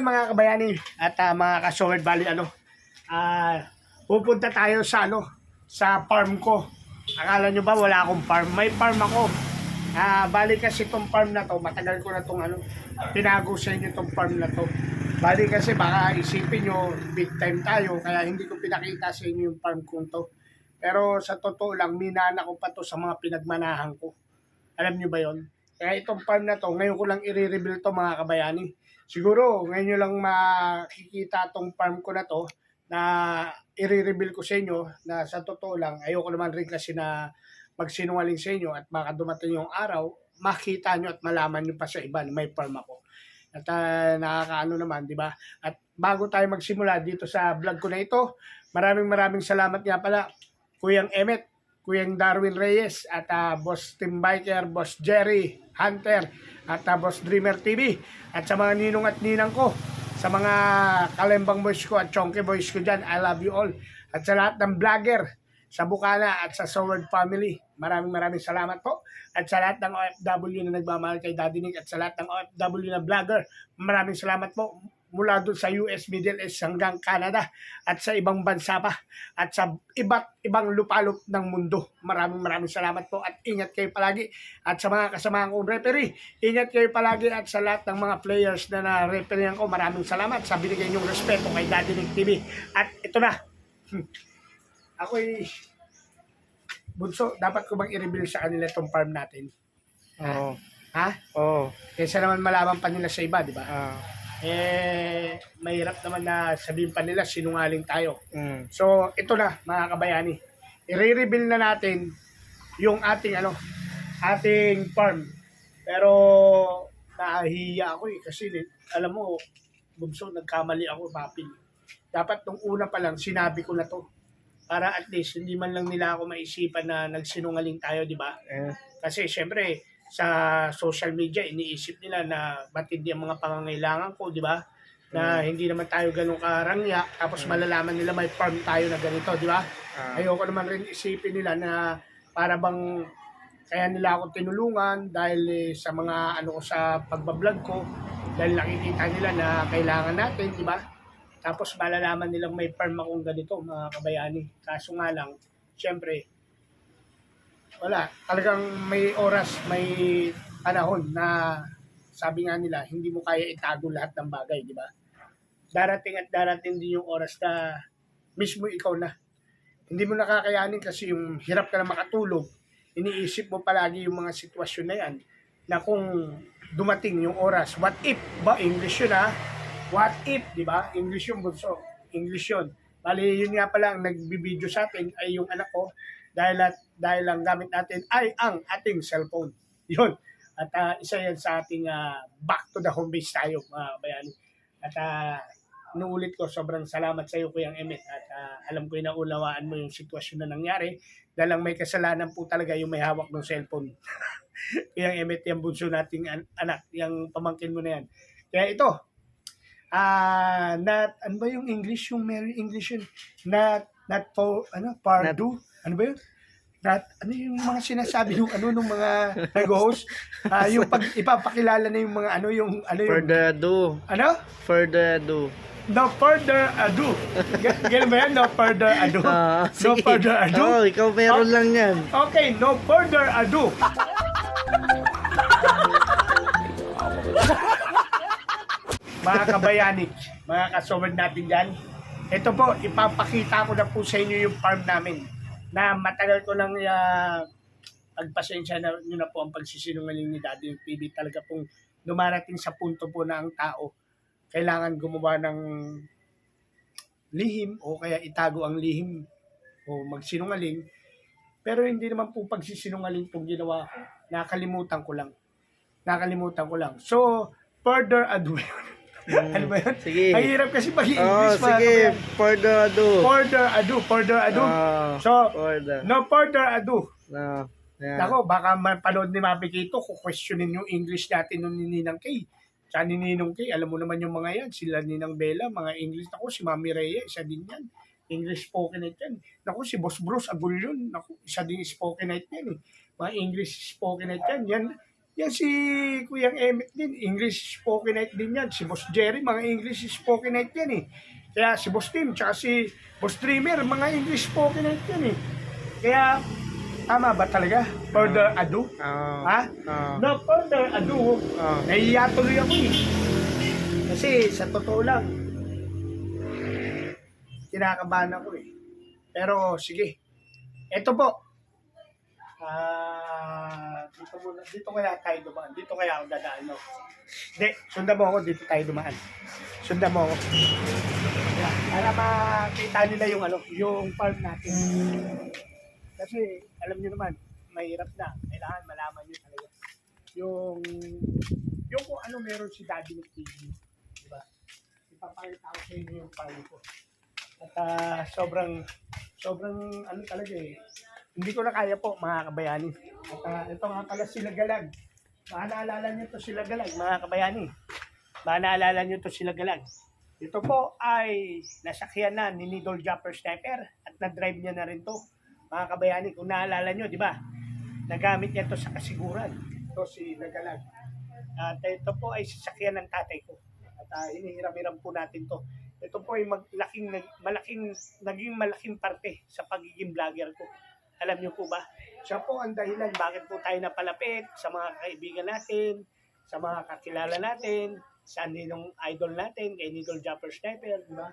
mga kabayani at ah, mga ka-Sword Valley ano. Ah, pupunta tayo sa ano sa farm ko. Akala nyo ba wala akong farm? May farm ako. Ah, bali kasi tong farm na to, matagal ko na tong ano, tinago sa inyo tong farm na to. Bali kasi baka isipin nyo, big time tayo, kaya hindi ko pinakita sa inyo yung farm kong to. Pero sa totoo lang, minana ko pa to sa mga pinagmanahan ko. Alam nyo ba yon? Kaya itong farm na to, ngayon ko lang i-reveal to mga kabayani. Siguro, ngayon nyo lang makikita tong farm ko na to na i-reveal ko sa inyo na sa totoo lang, ayoko naman rin kasi na magsinungaling sa inyo at baka dumating yung araw, makita nyo at malaman nyo pa sa iba na may farm ako. At ah, nakakaano naman, di ba? At bago tayo magsimula dito sa vlog ko na ito, maraming maraming salamat nga pala, Kuyang Emmet, Kuyang Darwin Reyes, at ah, Boss Tim Biker, Boss Jerry Hunter, at ah, Boss Dreamer TV, at sa mga ninong at ninang ko, sa mga kalembang boys ko at chonky boys ko dyan, I love you all. At sa lahat ng vlogger, sa Bukana at sa Soward Family, maraming maraming salamat po. At sa lahat ng OFW na nagmamahal kay Daddy Nick at sa lahat ng OFW na vlogger, maraming salamat po mula doon sa US, Middle East hanggang Canada at sa ibang bansa pa at sa iba't ibang lupalop ng mundo. Maraming maraming salamat po at ingat kayo palagi. At sa mga kasamahan kong referee, ingat kayo palagi at sa lahat ng mga players na na-refereehan ko, maraming salamat sa binigay niyong respeto kay Daddy Nick TV. At ito na, Hmm. ako'y bunso, dapat ko bang i-reveal sa kanila itong farm natin? Oo. Ha? Oo. Kaysa naman malaman pa nila sa iba, di ba? Ah. Eh, mahirap naman na sabihin pa nila sinungaling tayo. Mm. So, ito na, mga kabayani. I-reveal na natin yung ating ano, ating farm. Pero nahihiya ako eh kasi alam mo, bumso nagkamali ako, papi. Dapat nung una pa lang sinabi ko na to. Para at least hindi man lang nila ako maisipan na nagsinungaling tayo, di ba? Eh. Kasi syempre, sa social media, iniisip nila na matindi ang mga pangangailangan ko, di ba? Na hindi naman tayo ganun karangya, tapos malalaman nila may farm tayo na ganito, di ba? Ah. Ayoko naman rin isipin nila na para bang kaya nila ako tinulungan dahil eh, sa mga ano ko sa pagbablog ko, dahil nakikita nila na kailangan natin, di ba? Tapos malalaman nilang may farm akong ganito, mga kabayani. Kaso nga lang, syempre, wala. Talagang may oras, may panahon na sabi nga nila, hindi mo kaya itago lahat ng bagay, di ba? Darating at darating din yung oras na mismo ikaw na. Hindi mo nakakayanin kasi yung hirap ka na makatulog, iniisip mo palagi yung mga sitwasyon na yan na kung dumating yung oras, what if ba English yun ha? What if, di ba? English yung bunso. English yun. Bali, yun nga pala ang nagbibideo sa atin ay yung anak ko dahil dahil ang gamit natin ay ang ating cellphone. Yun. At ah, isa yan sa ating ah, back to the home base tayo, mga bayani. At uh, inuulit ko, sobrang salamat sa iyo, Kuyang Emmet. At ah, alam ko na unawaan mo yung sitwasyon na nangyari. Dahil may kasalanan po talaga yung may hawak ng cellphone. Kuyang Emmet, yung bunso nating an- anak, yung pamangkin mo na yan. Kaya ito, ah, not, ano ba yung English, yung Mary English yun? Not, not for, ano, pardo? Ano ba yun? Not, ano yung mga sinasabi yung ano nung mga nag-host? Ah, yung pag ipapakilala na yung mga ano yung ano yung Further ado. ano? Further ado. No further ado. Ganun ba yan? No further ado. Ah, no further ado. Oo, ikaw meron Oh. lang yan. Okay, no further ado. mga kabayani, mga kasobrad natin dyan, ito po, ipapakita ko na po sa inyo yung farm namin na matagal ko lang uh, pagpasensya na nyo na po ang pagsisinungaling ni Daddy TV. Talaga pong dumarating sa punto po na ang tao kailangan gumawa ng lihim o kaya itago ang lihim o magsinungaling. Pero hindi naman po pagsisinungaling pong ginawa ko. Nakalimutan ko lang. Nakalimutan ko lang. So, further ado. ano ba yun? Sige. Ang hirap kasi pag Oh, English mga sige. kabayan. Further ado. Further ado, further ado. Ah, So, further. no further ado. No. Yeah. Ako, baka mapanood ni Mami Kito, kukwestiyonin yung English natin nung ni Ninang Kay. Sa ni Ninong Kay, alam mo naman yung mga yan, sila Ninang Bella, mga English. Ako, si Mami Rhea, isa din yan. English spoken night yan. Naku, si Boss Bruce Agulyon, naku, isa din spoken night yan eh. Mga English spoken night yan. Yan, Yan si Kuyang Emmett din, English spoken night din yan. Si Boss Jerry, mga English spoken night yan eh. Kaya si Boss Tim, tsaka si Boss Dreamer, mga English spoken night yan eh. Kaya, tama ba talaga? Further ado? Ah. Ha? Ah. No further ado, Ah. nahihiya tuloy ako eh. Kasi sa totoo lang, kinakabahan ako eh. Pero sige, eto po. Ah, dito muna, dito kaya tayo dumaan. Dito kaya ako dadaan, no? Hindi, sundan mo ako, dito tayo dumaan. Sundan mo ako. Yeah, para makita nila yung ano, yung farm natin. Kasi, alam niyo naman, mahirap na. Kailangan malaman niyo talaga. Yung, yung kung ano meron si Daddy ng TV. Diba? Ipapakita ko sa inyo yung farm ko. At ah, sobrang, sobrang ano talaga eh. Hindi ko na kaya po mga kabayani. At ah, ito nga pala sila galag. Baka naalala niyo to sila galag mga kabayani. Baka naalala niyo to sila galag. Ito po ay nasakyan na ni Needle Jumper Sniper at na-drive niya na rin to. Mga kabayani, kung naalala niyo, di ba? Nagamit niya to sa kasiguran. Ito si Nagalag. At ito po ay sasakyan ng tatay ko. At uh, hinihiram-hiram po natin to. Ito po ay maglaking, malaking, naging malaking parte sa pagiging vlogger ko. Alam niyo po ba? Siya po ang dahilan bakit po tayo napalapit sa mga kaibigan natin, sa mga kakilala natin, sa ninong idol natin, kay Needle Jumper Sniper, di ba?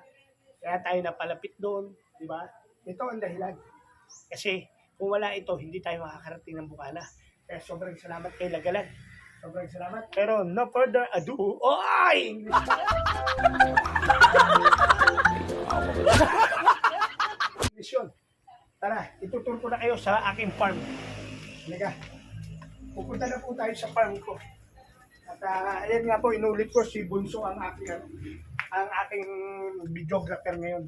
Kaya tayo napalapit doon, di ba? Ito ang dahilan. Kasi kung wala ito, hindi tayo makakarating ng Bukana. Kaya sobrang salamat kay Lagalag. Sobrang salamat. Pero no further ado, oy! Mission. Tara, itutur ko na kayo sa aking farm. Halika. Pupunta na po tayo sa farm ko. At uh, ayan nga po, inulit ko si Bunso ang aking, ano, ang aking videographer ngayon.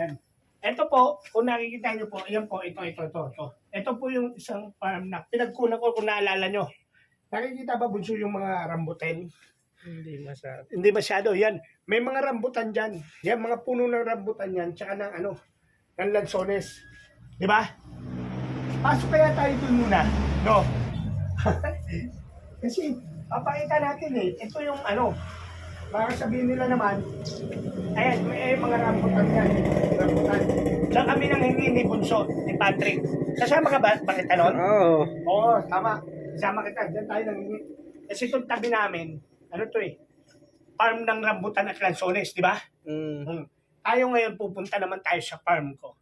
Yan. Ito po, kung nakikita nyo po, ayan po, ito, ito, ito, ito. Ito po yung isang farm na pinagkunan ko kung naalala nyo. Nakikita ba Bunso yung mga rambutan? Hindi masyado. Hindi masyado, yan. May mga rambutan dyan. Yan, mga puno ng rambutan yan, tsaka ng ano, ng lansones. Di ba? Pasok kaya tayo dun muna. No? Kasi, papakita natin eh. Ito yung ano, baka sabihin nila naman, ayan, may mga rambutan yan. Rambutan. Diyan kami nang hingi ni Bunso, ni Patrick. Kasama ka ba, bakit ano? Oo. Oo, tama. Kasama kita. Diyan tayo nang Kasi itong tabi namin, ano to eh, farm ng rambutan at lansones, di ba? Mm. Hmm. Tayo ngayon pupunta naman tayo sa farm ko.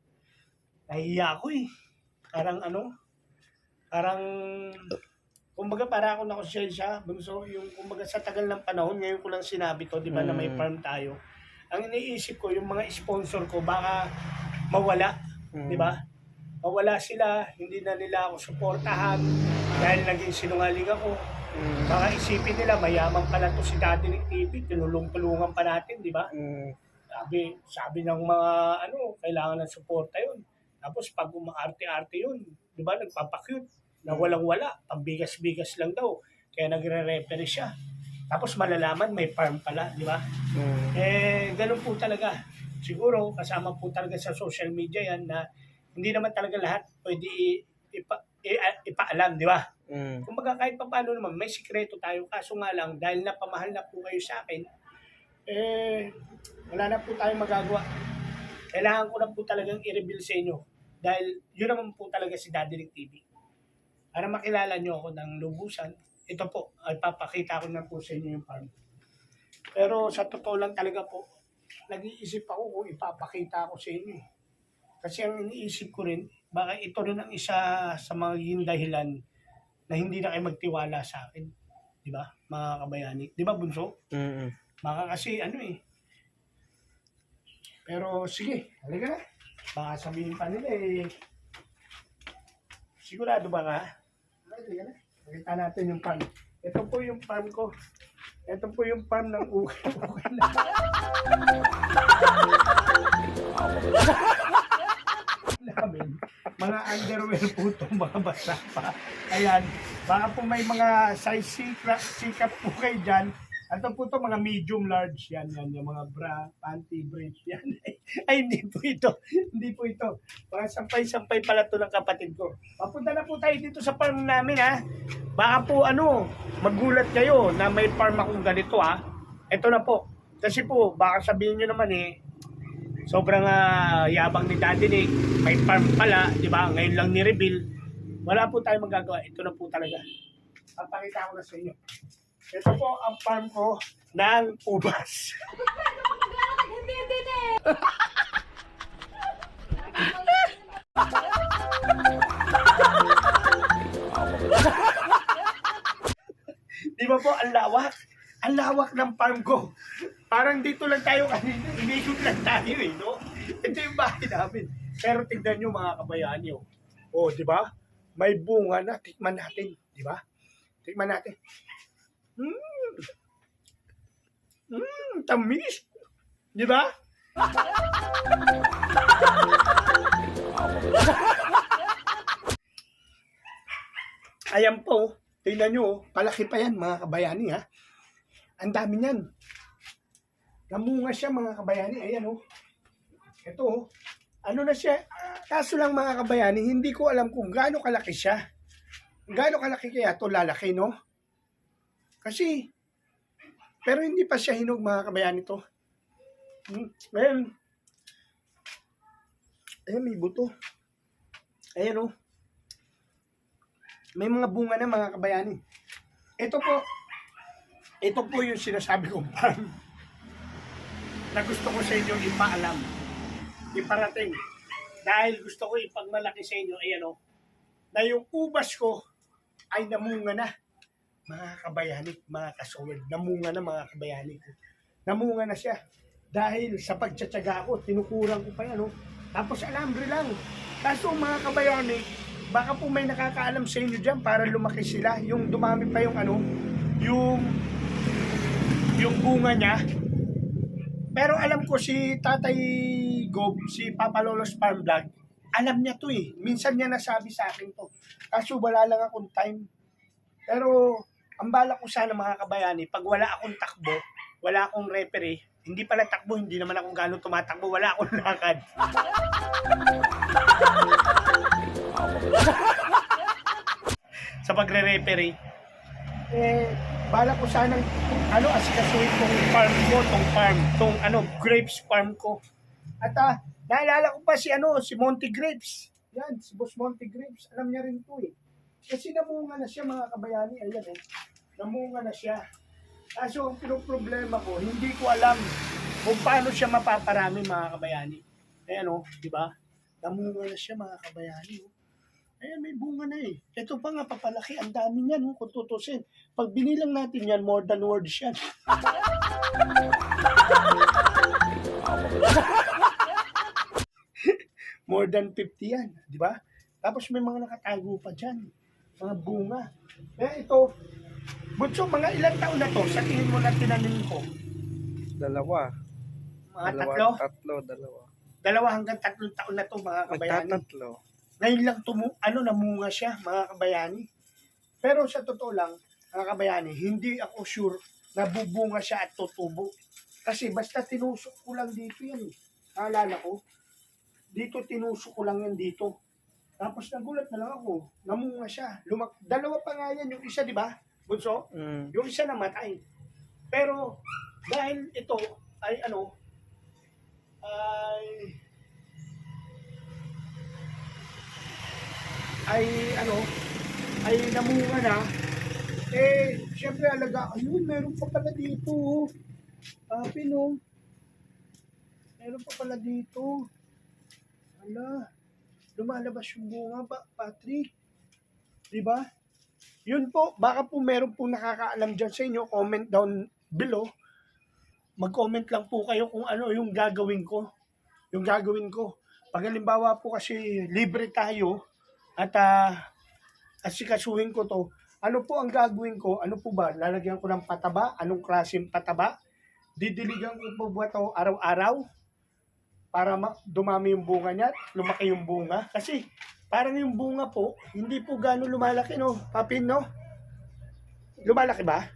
Nahiya ako eh. Parang ano, parang, kumbaga para ako nakonsensya, bunso, yung kumbaga sa tagal ng panahon, ngayon ko lang sinabi to, di ba, na may Mm. farm tayo. Ang iniisip ko, yung mga sponsor ko, baka mawala, Mm. di ba? Mawala sila, hindi na nila ako suportahan dahil naging sinungaling ako. Mm. Baka isipin nila, mayaman pala to si Daddy Nick TV, tinulong-tulungan pa natin, di ba? Mm. Sabi, sabi ng mga ano, kailangan ng suporta yun. Tapos pag umaarte-arte yun, di ba, nagpapakyut, na walang-wala, pambigas-bigas lang daw. Kaya nagre-referee siya. Tapos malalaman, may farm pala, di ba? Mm. Eh, ganun po talaga. Siguro, kasama po talaga sa social media yan na hindi naman talaga lahat pwede ipa, i- ipaalam, di ba? Mm. Kumbaga kahit pa paano naman, may sikreto tayo. Kaso nga lang, dahil napamahal na po kayo sa akin, eh, wala na po tayong magagawa. Kailangan ko na po talagang i-reveal sa inyo. Dahil yun naman po talaga si Daddy Rick TV. Para makilala nyo ako ng lubusan, ito po, ay papakita ko na po sa inyo yung farm. Pero sa totoo lang talaga po, nag-iisip ako kung ipapakita ko sa inyo. eh. Kasi ang iniisip ko rin, baka ito rin ang isa sa mga magiging dahilan na hindi na kayo magtiwala sa akin. Di ba, mga kabayani? Di ba, Bunso? Mm. Baka kasi ano eh. Pero sige, halika na. Baka sabihin pa nila eh. Sigurado ba ka? Halika na. Pakita natin yung farm. Ito po yung farm ko. Ito po yung farm ng ukay. namin, mga underwear po ito, mga basa pa. Ayan, baka po may mga size sikap po kayo dyan. Ito po ito, mga medium large, yan, yan, yung mga bra, panty, brief, yan. Ay, hindi po ito. Hindi po ito. Mga sampay-sampay pala to ng kapatid ko. Papunta na po tayo dito sa farm namin ha. Baka po ano, magulat kayo na may farm akong ganito ha. Ito na po. Kasi po, baka sabihin nyo naman eh, sobrang ah, yabang ni Daddy Nick. May farm pala, di ba? Ngayon lang ni-reveal. Wala po tayong magagawa. Ito na po talaga. Papakita ko na sa inyo. Ito po ang farm ko ng ubas. Hindi, hindi. Di ba po, ang lawak? Ang lawak ng farm ko. Parang dito lang tayo kanina. Inikot lang tayo eh, no? Ito yung bahay namin. Pero tignan nyo mga kabayan nyo. O, di ba? May bunga na. Tikman natin. Di ba? Tikman natin. Mmm. Mmm, tamis. Di ba? Ayan po. Tingnan nyo. oh. Palaki pa yan mga kabayani ha. Ang dami niyan. Namunga siya mga kabayani. Ayan oh. Ito oh. Ano na siya? Kaso lang mga kabayani, hindi ko alam kung gaano kalaki siya. Gaano kalaki kaya to lalaki, no? Kasi, pero hindi pa siya hinog mga kabayani to. Hmm. Ayan. Ayan, may buto. Ayan oh. May mga bunga na mga kabayani. Ito po, ito po yung sinasabi kong farm na gusto ko sa inyo ipaalam, iparating. Dahil gusto ko ipagmalaki sa inyo, ayan o, na yung ubas ko ay namunga na. Mga kabayani, mga kasawid, namunga na mga kabayani ko. Namunga na siya. Dahil sa pagtsatsaga ko, tinukurang ko pa yan. Oh. Tapos alambre lang. Kaso mga kabayani, baka po may nakakaalam sa inyo dyan para lumaki sila. Yung dumami pa yung ano, yung yung bunga niya. Pero alam ko si Tatay Gob, si Papa Lolo's Farm Vlog, alam niya to eh. Minsan niya nasabi sa akin to. Kaso wala lang akong time. Pero ang bala ko sana mga kabayani, pag wala akong takbo, wala akong referee, hindi pala takbo, hindi naman akong gano'ng tumatakbo, wala akong lakad. sa pagre-referee, eh, bala ko sanang, ano, asikasuhin tong farm ko, tong farm, tong, ano, grapes farm ko. At, ah, naalala ko pa si, ano, si Monty Grapes. Yan, si Boss Monty Grapes. Alam niya rin to, eh. Kasi namunga na siya, mga kabayani. Ayan, eh. Namunga na siya. Kaso, ang problema ko, hindi ko alam kung paano siya mapaparami, mga kabayani. Ayan, oh, di ba? Namunga na siya, mga kabayani, oh. Ayan, may bunga na eh. Ito pa nga papalaki. Ang dami niyan oh, kung tutusin. Pag binilang natin yan, more than words yan. more than 50 yan. Di ba? Tapos may mga nakatago pa dyan. Mga bunga. Kaya ito, Butso, mga ilang taon na to sa tingin mo na tinanim ko? Dalawa. Mga dalawa, tatlo? Tatlo, dalawa. Dalawa hanggang tatlong taon na to mga kabayani. Magtatatlo. Ngayon lang tumu ano namunga siya mga kabayani. Pero sa totoo lang, mga kabayani, hindi ako sure na bubunga siya at tutubo. Kasi basta tinusok ko lang dito yan. eh. Naalala ko, dito tinusok ko lang yan dito. Tapos nagulat na lang ako, namunga siya. Lumak Dalawa pa nga yan, yung isa, di ba? Bunso? Mm. Yung isa namatay. Pero dahil ito ay ano ay ay ano ay namunga na eh syempre alaga ayun meron pa pala dito oh. Papi no meron pa pala dito lumalabas yung bunga pa Patrick di ba yun po, baka po meron po nakakaalam dyan sa inyo, comment down below. Mag-comment lang po kayo kung ano yung gagawin ko. Yung gagawin ko. Pag halimbawa po kasi libre tayo at uh, asikasuhin ko to, ano po ang gagawin ko? Ano po ba? Lalagyan ko ng pataba? Anong klaseng pataba? Didiligan ko po ba to araw-araw? Para ma- dumami yung bunga niya, lumaki yung bunga. Kasi parang yung bunga po, hindi po gano'ng lumalaki, no? Papin, no? Lumalaki ba?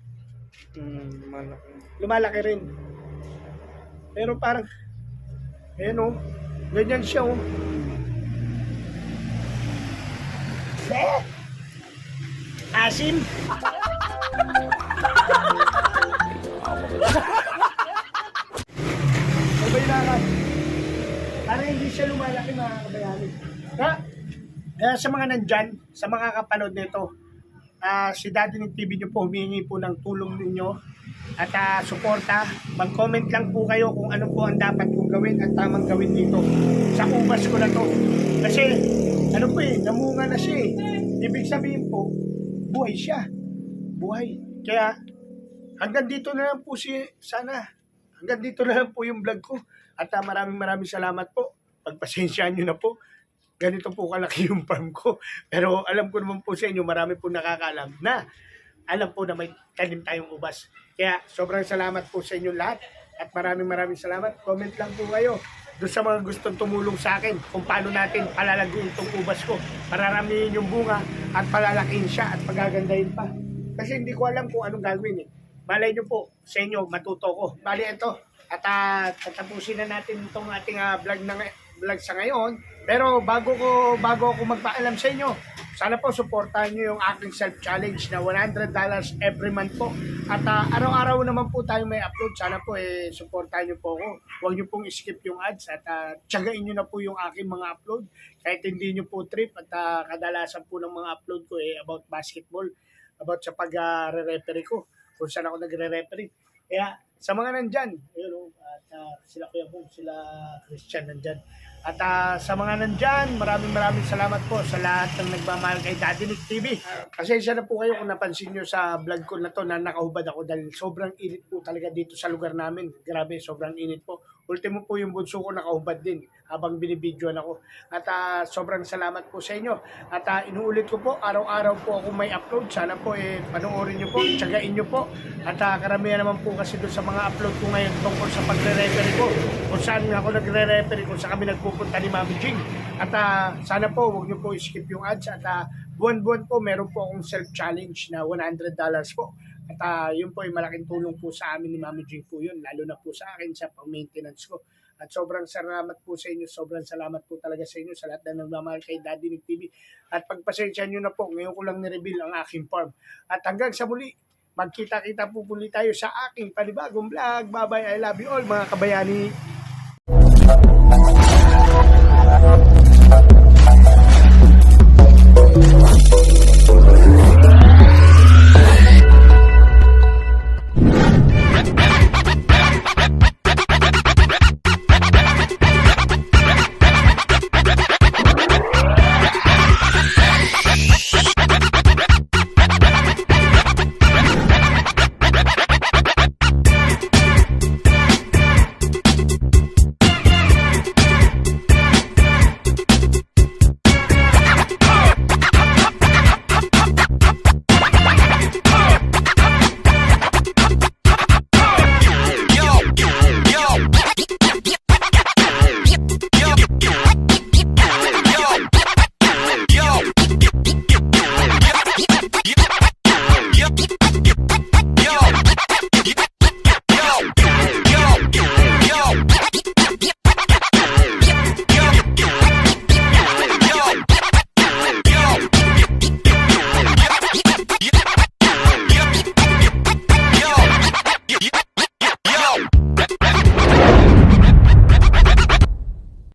Mm, malaki. Lumalaki rin. Pero parang, Ayan o. Ganyan siya o. Eh! Asim! Sabay lakad. Para hindi siya lumalaki mga kabayani. Ha? Kaya sa mga nandyan, sa mga kapanood nito, ah si Daddy ng TV nyo po, humingi po ng tulong ninyo at ah, suporta. Mag-comment lang po kayo kung ano po ang dapat kong gawin at tamang gawin dito. Sa ubas ko na to. Kasi, ano po eh, namunga na siya eh. Ibig sabihin po, buhay siya. Buhay. Kaya, hanggang dito na lang po si, sana, hanggang dito na lang po yung vlog ko. At ah, maraming maraming salamat po. Pagpasensyaan nyo na po ganito po kalaki yung farm ko. Pero alam ko naman po sa inyo, marami po nakakaalam na alam po na may tanim tayong ubas. Kaya sobrang salamat po sa inyo lahat. At maraming maraming salamat. Comment lang po kayo doon sa mga gustong tumulong sa akin kung paano natin palalaguin itong ubas ko. Pararamihin yung bunga at palalakihin siya at pagagandahin pa. Kasi hindi ko alam kung anong gagawin eh. Malay nyo po sa inyo, matuto ko. Bali ito. At uh, tatapusin na natin itong ating ah, vlog na vlog sa ngayon. Pero bago ko bago ako magpaalam sa inyo, sana po suportahan niyo yung aking self-challenge na $100 every month po. At ah, araw-araw naman po tayo may upload. Sana po eh, suportahan niyo po ako. Huwag niyo pong skip yung ads at uh, tiyagain niyo na po yung aking mga upload. Kahit hindi niyo po trip at ah, kadalasan po ng mga upload ko eh, about basketball, about sa pag-referee ko, kung saan ako nagre-referee. Kaya sa mga nandyan, ayun, at ah, sila Kuya Bob, sila Christian nandyan. At ah, sa mga nandyan, maraming maraming salamat po sa lahat ng nagmamahal kay Daddy Nick TV. Pasensya na po kayo kung napansin nyo sa vlog ko na to na nakahubad ako dahil sobrang init po talaga dito sa lugar namin. Grabe, sobrang init po. Ultimo po yung bunso ko nakahubad din habang binibidyoan ako. At ah, sobrang salamat po sa inyo. At ah, inuulit ko po, araw-araw po ako may upload. Sana po eh, panoorin nyo po, tsagain nyo po. At ah, karamihan naman po kasi doon sa mga upload ko ngayon tungkol sa pagre-referee ko. Kung saan ako nagre-referee, kung saan kami nagpupunta ni Mami Jing. At ah, sana po, huwag nyo po skip yung ads. At ah, buwan-buwan po, meron po akong self-challenge na $100 po. At ah, yun po ay malaking tulong po sa amin ni Mami Jing po yun, lalo na po sa akin sa pang-maintenance ko. At sobrang salamat po sa inyo, sobrang salamat po talaga sa inyo sa lahat na nagmamahal kay Daddy Nick TV. At pagpasensya nyo na po, ngayon ko lang nireveal ang aking farm. At hanggang sa muli, magkita-kita po muli tayo sa aking panibagong vlog. Bye-bye, I love you all mga kabayani.